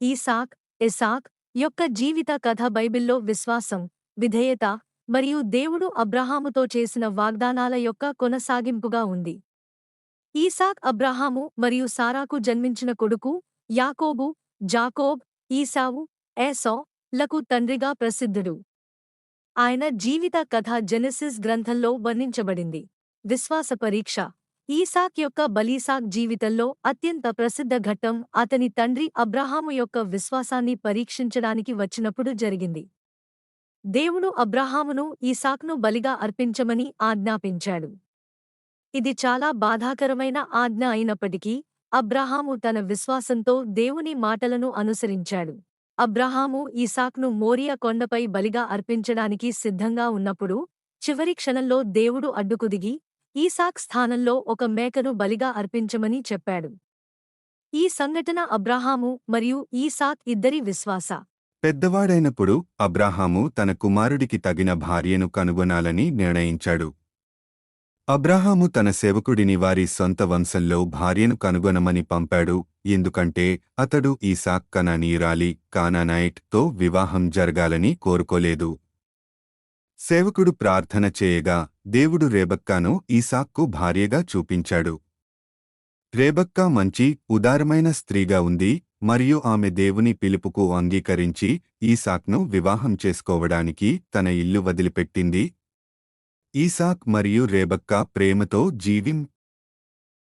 Isaac ఎసాక్ యొక్క జీవిత కథ బైబిల్లో విశ్వాసం విధేయత మరియు దేవుడు అబ్రహాముతో చేసిన వాగ్దానాల యొక్క కొనసాగింపుగా ఉంది. ఈసాక్ అబ్రహాము మరియు సారాకు జన్మించిన కొడుకు యాకోబు జాకోబ్ ఈసావు ఏసో లకు తండ్రిగా ప్రసిద్ధుడు. ఆయన జీవిత కథ జెనెసిస్ గ్రంథంలో వర్ణించబడింది. విశ్వాస పరీక్ష ఈసాక్ యొక్క బలీసాక్ జీవితంలో అత్యంత ప్రసిద్ధ ఘట్టం అతని తండ్రి అబ్రహాము యొక్క విశ్వాసాన్ని పరీక్షించడానికి వచ్చినప్పుడు జరిగింది. దేవుడు అబ్రహామును ఈసాక్ను బలిగా అర్పించమని ఆజ్ఞాపించాడు. ఇది చాలా బాధాకరమైన ఆజ్ఞ అయినప్పటికీ అబ్రహాము తన విశ్వాసంతో దేవుని మాటలను అనుసరించాడు. అబ్రహాము ఈసాక్ను మోరియా కొండపై బలిగా అర్పించడానికి సిద్ధంగా ఉన్నప్పుడు చివరి క్షణంలో దేవుడు అడ్డుకుదిగి ఈసాక్ స్థానంలో ఒక మేకను బలిగా అర్పించమని చెప్పాడు. ఈ సంఘటన అబ్రాహాము మరియు ఈసాక్ ఇద్దరి విశ్వాస. పెద్దవాడైనప్పుడు అబ్రాహాము తన కుమారుడికి తగిన భార్యను కనుగొనాలని నిర్ణయించాడు. అబ్రాహాము తన సేవకుడిని వారి సొంత వంశంలో భార్యను కనుగొనమని పంపాడు. ఎందుకంటే అతడు ఈసాక్ కనానీరాలి కానానైట్తో వివాహం జరగాలని కోరుకోలేదు. సేవకుడు ప్రార్థన చేయగా దేవుడు రేబక్కాను ఈసాక్కు భార్యగా చూపించాడు. రేబక్కా మంచి ఉదారమైన స్త్రీగా ఉంది మరియు ఆమె దేవుని పిలుపుకు అంగీకరించి ఈసాక్ను వివాహం చేసుకోవడానికి తన ఇల్లు వదిలిపెట్టింది. ఈసాక్ మరియు రేబక్కా ప్రేమతో జీవిం